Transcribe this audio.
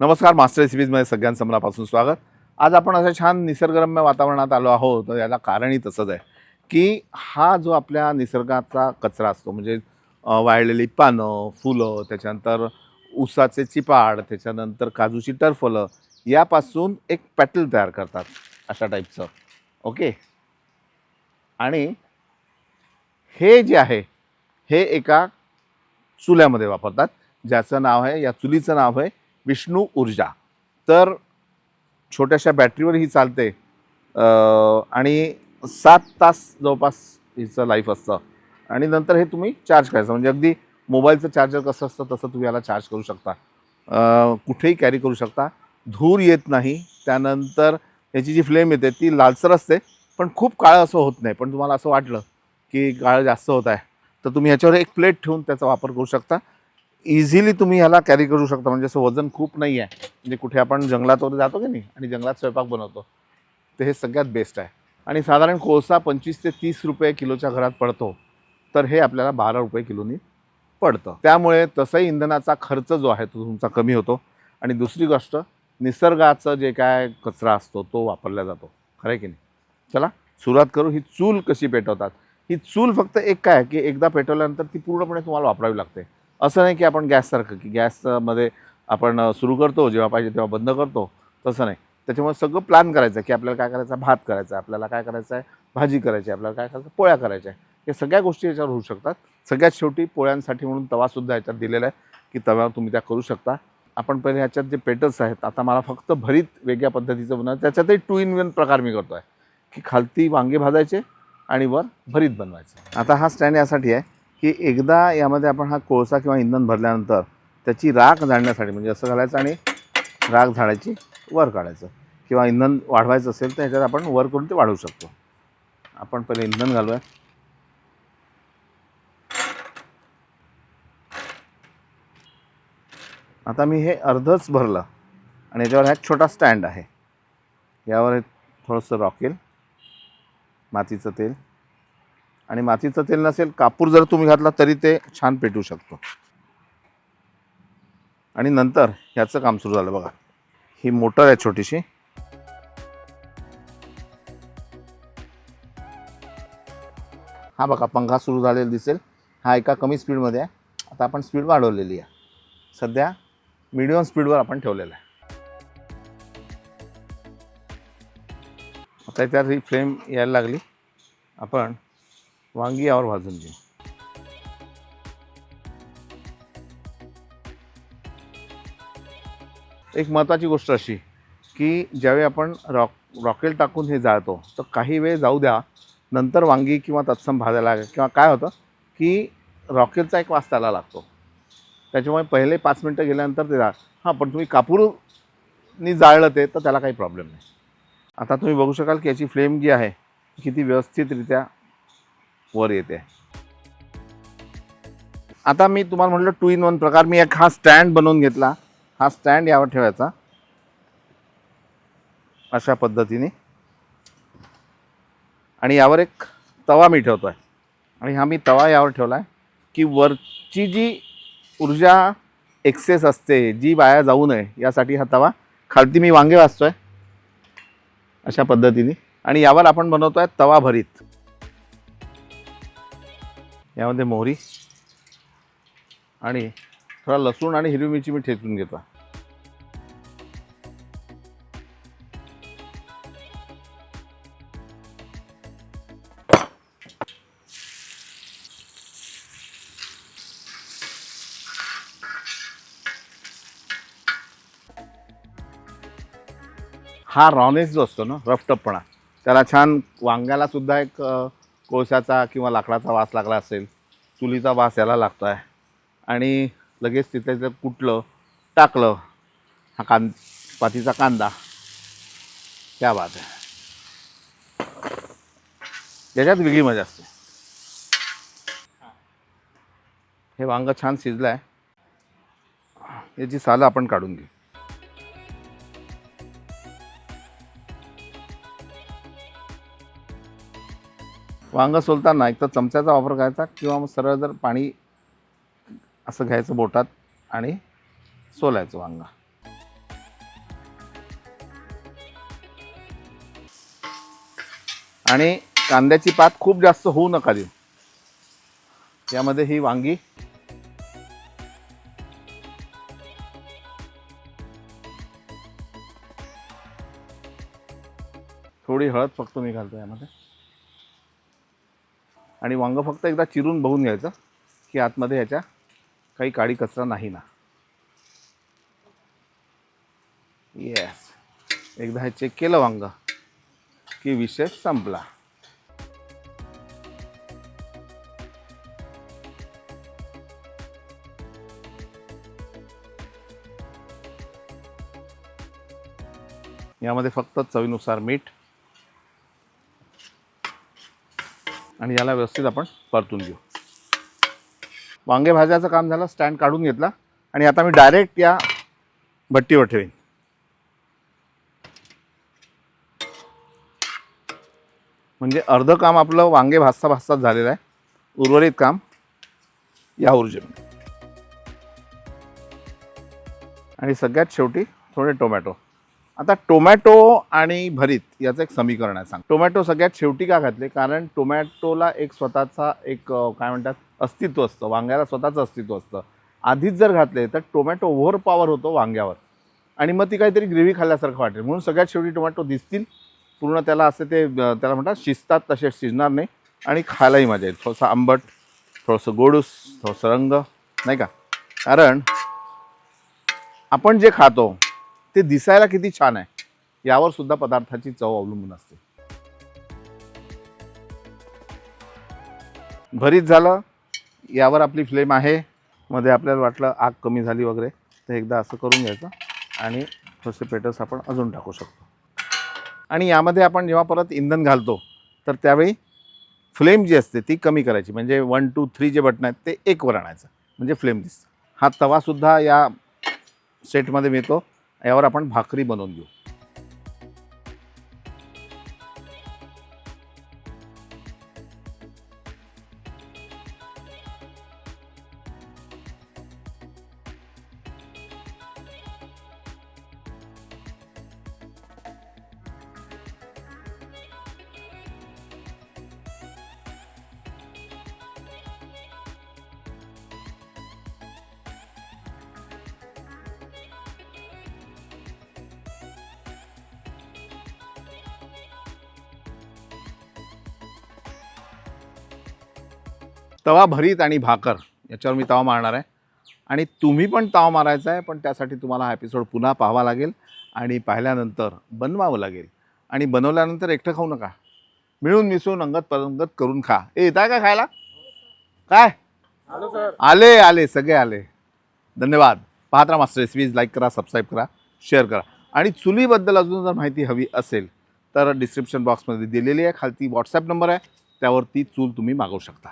नमस्कार मास्टर रेसिपीजमध्ये सगळ्यांचं मनापासून स्वागत. आज आपण असं छान निसर्गरम्य वातावरणात आलो आहोत तर याला कारणही तसंच आहे की हा जो आपल्या निसर्गाचा कचरा असतो म्हणजे वाळलेली पानं फुलं त्याच्यानंतर ऊसाचे चिपाड त्याच्यानंतर काजूची टरफलं यापासून एक पॅटल तयार करतात अशा टाईपचं ओके? आणि हे जे आहे हे एका चुल्यामध्ये वापरतात. ज्याचं नाव आहे या चुलीचं नाव आहे विष्णू ऊर्जा. तर छोट्याशा बॅटरीवर ही चालते. आणि सात तास जवळपास हिचं लाईफ असतं. आणि नंतर हे तुम्ही चार्ज करायचं. म्हणजे अगदी मोबाईलचं चार्जर कसं असतं तसं तुम्ही याला चार्ज करू शकता. कुठेही कॅरी करू शकता. धूर येत नाही. त्यानंतर याची जी फ्लेम येते ती लालसर असते. पण खूप काळं असं होत नाही. पण तुम्हाला असं वाटलं की काळं जास्त होत आहे. तर तुम्ही ह्याच्यावर एक प्लेट ठेवून त्याचा वापर करू शकता. इझिली तुम्ही ह्याला कॅरी करू शकता. म्हणजे असं वजन खूप नाही आहे म्हणजे कुठे आपण जंगलात वगैरे जातो की नाही आणि जंगलात स्वयंपाक बनवतो. तर हे सगळ्यात बेस्ट आहे. आणि साधारण कोळसा पंचवीस ते तीस रुपये किलोच्या घरात पडतो. तर हे आपल्याला बारा रुपये किलोनी पडतं. त्यामुळे तसंही इंधनाचा खर्च जो आहे तो तुमचा कमी होतो. आणि दुसरी गोष्ट निसर्गाचं जे काय कचरा असतो तो वापरला जातो. खरं आहे की नाही? चला सुरुवात करू. ही चूल कशी पेटवतात? ही चूल फक्त एक काय की एकदा पेटवल्यानंतर ती पूर्णपणे तुम्हाला वापरावी लागते. असं नाही की आपण गॅससारखं की गॅसमध्ये आपण सुरू करतो जेव्हा पाहिजे तेव्हा बंद करतो तसं नाही. त्याच्यामुळे सगळं प्लॅन करायचं की आपल्याला काय करायचं? आहे भात करायचा आहे आपल्याला काय करायचं आहे? भाजी करायची आहे आपल्याला काय करायचं? पोळ्या करायच्या आहे. या सगळ्या गोष्टी याच्यावर होऊ शकतात. सगळ्यात शेवटी पोळ्यांसाठी म्हणून तवासुद्धा याच्यात दिलेला आहे की तव्यावर तुम्ही त्या करू शकता. आपण पहिले ह्याच्यात जे पेटर्स आहेत आता मला फक्त भरीत वेगळ्या पद्धतीचं बनवायचं. त्याच्यातही टू इन वन प्रकार मी करतो आहे की खालती वांगे भाजायचे आणि वर भरीत बनवायचं. आता हा स्टँड यासाठी आहे. की एकदा यामध्ये आपण हा कोळसा किंवा इंधन भरल्यानंतर त्याची राख जाळण्यासाठी म्हणजे असं घालायचं आणि राख झाडायची वर काढायचं. किंवा इंधन वाढवायचं असेल तर ह्याच्यात आपण वर करून ते वाढवू शकतो. आपण पहिले इंधन घालूया. आता मी हे अर्धच भरलं आणि याच्यावर हा एक छोटा स्टँड आहे. यावर एक थोडंसं रॉकेल मातीचं तेल. आणि मातीचं तेल नसेल कापूर जर तुम्ही घातला तरी ते छान पेटू शकतो. आणि नंतर ह्याचं काम सुरू झालं बघा. ही मोटर आहे छोटीशी. हा बघा पंखा सुरू झालेला दिसेल. हा एका कमी स्पीडमध्ये आहे. आता आपण स्पीड वाढवलेली आहे. सध्या मिडियम स्पीडवर आपण ठेवलेला आहे. आता त्यात ही फ्लेम यायला लागली. आपण वांगी यावर भाजून घे. एक महत्त्वाची गोष्ट अशी की ज्यावेळी आपण रॉक रॉकेल टाकून हे जाळतो तर काही वेळ जाऊ द्या नंतर वांगी किंवा तत्सम भाजायला लागेल. किंवा काय होतं की रॉकेलचा एक वास त्याला लागतो. त्याच्यामुळे पहिले पाच मिनटं गेल्यानंतर ते जाळ. हां पण तुम्ही कापूरनी जाळलं ते तर त्याला काही प्रॉब्लेम नाही. आता तुम्ही बघू शकाल की याची फ्लेम जी आहे किती व्यवस्थितरित्या वर येते. आता मी तुम्हाला म्हटलं टू इन वन प्रकार. मी एक हा स्टँड बनवून घेतला. हा स्टँड यावर ठेवायचा. अशा पद्धतीने. आणि यावर एक तवा मी ठेवतो आहे आणि हा मी तवा यावर ठेवला आहे की वरची जी ऊर्जा एक्सेस असते जी वाया जाऊ नये यासाठी हा तवा खालती मी वांगे वाचतो आहे अशा पद्धतीने. आणि यावर आपण बनवतो आहे तवा भरीत. यामध्ये मोहरी आणि थोडा लसूण आणि हिरवी मिरची मी ठेचून घेतो. हा रॉनेस जो असतो ना रफटपणा त्याला छान वांग्याला सुद्धा एक कोळशाचा किंवा लाकडाचा वास लागला असेल चुलीचा वास याला लागतो आहे आणि लगेच तिथे जर कुटलं टाकलं हा कां पातीचा कांदा त्या बात आहे त्याच्यात वेगळी मजा असते. हे वांग छान शिजलं आहे याची सालं आपण काढून घेऊ. वांग सोलताना एक तर चमच्याचा वापर करायचा किंवा मग सरळ जर पाणी असं घ्यायचं बोटात आणि सोलायचं वांग. आणि कांद्याची पात खूप जास्त होऊ नका देऊ. यामध्ये ही वांगी. थोडी हळद फक्त मी घालतो यामध्ये. आणि वांग फक्त एकदा चिरून बघून घ्यायचं की आतमध्ये ह्याच्या काही काळी कचरा नाही ना. येस एकदा हे चेक केलं वांग की विषय संपला. यामध्ये फक्त चवीनुसार मीठ आणि याला व्यवस्थित आपण परतून घेऊ. वांगे भाज्याचं काम झालं स्टँड काढून घेतला. आणि आता मी डायरेक्ट या भट्टीवर ठेवेन. म्हणजे अर्धं काम आपलं वांगे भाजता भाजताच झालेलं आहे. उर्वरित काम या ऊर्जेमध्ये आणि सगळ्यात शेवटी थोडे टोमॅटो आता टोमॅटो आणि भरीत याचं एक समीकरण आहे सांग. टोमॅटो सगळ्यात शेवटी का घातले? कारण टोमॅटोला एक स्वतःचा एक काय म्हणतात अस्तित्व असतं. वांग्याला स्वतःचं अस्तित्व असतं. आधीच जर घातले तर टोमॅटो ओव्हर पॉवर होतो वांग्यावर. आणि मग ती काहीतरी ग्रेव्ही खाल्ल्यासारखं वाटेल. म्हणून सगळ्यात शेवटी टोमॅटो दिसतील. पूर्ण त्याला असे ते त्याला म्हणतात शिजतात तसे शिजणार नाही. आणि खायलाही मजा येईल. थोडंसं आंबट थोडंसं गोडूस थोडंसं रंग नाही का? कारण आपण जे खातो ते दिसायला किती छान आहे. यावर सुद्धा पदार्थाची चव अवलंबून असते. भरीत झालं. यावर आपली फ्लेम आहे. मध्ये आपल्याला वाटलं आग कमी झाली वगैरे. तर एकदा असं करून घ्यायचं. आणि थोडेसे पेटर्स आपण अजून टाकू शकतो. आणि यामध्ये आपण जेव्हा परत इंधन घालतो तर त्यावेळी फ्लेम जी असते ती कमी करायची. म्हणजे वन टू थ्री जे बटन आहेत ते एकवर आणायचं. म्हणजे फ्लेम दिसतं. हा तवासुद्धा या सेटमध्ये मिळतो. यावर आपण भाकरी बनवून घेऊ. तवा भरीत आणि भाकर याच्यावर मी तवा मारणार आहे. आणि तुम्ही पण तवा मारायचा आहे पण त्यासाठी तुम्हाला हा एपिसोड पुन्हा पाहावा लागेल आणि पाहिल्यानंतर बनवावं लागेल. आणि बनवल्यानंतर एकटं खाऊ नका. मिळून मिसळून अंगत परंगत करून खा. ए येताय का खायला? काय? आले आले सगळे आले. धन्यवाद. पाहत राहा मास्टर रेसिपीज लाईक करा सबस्क्राईब करा शेअर करा. आणि चुलीबद्दल अजून जर माहिती हवी असेल तर डिस्क्रिप्शन बॉक्समध्ये दिलेली आहे. खालती व्हॉट्सॲप नंबर आहे. त्यावर ती चूल तुम्ही मागवू शकता.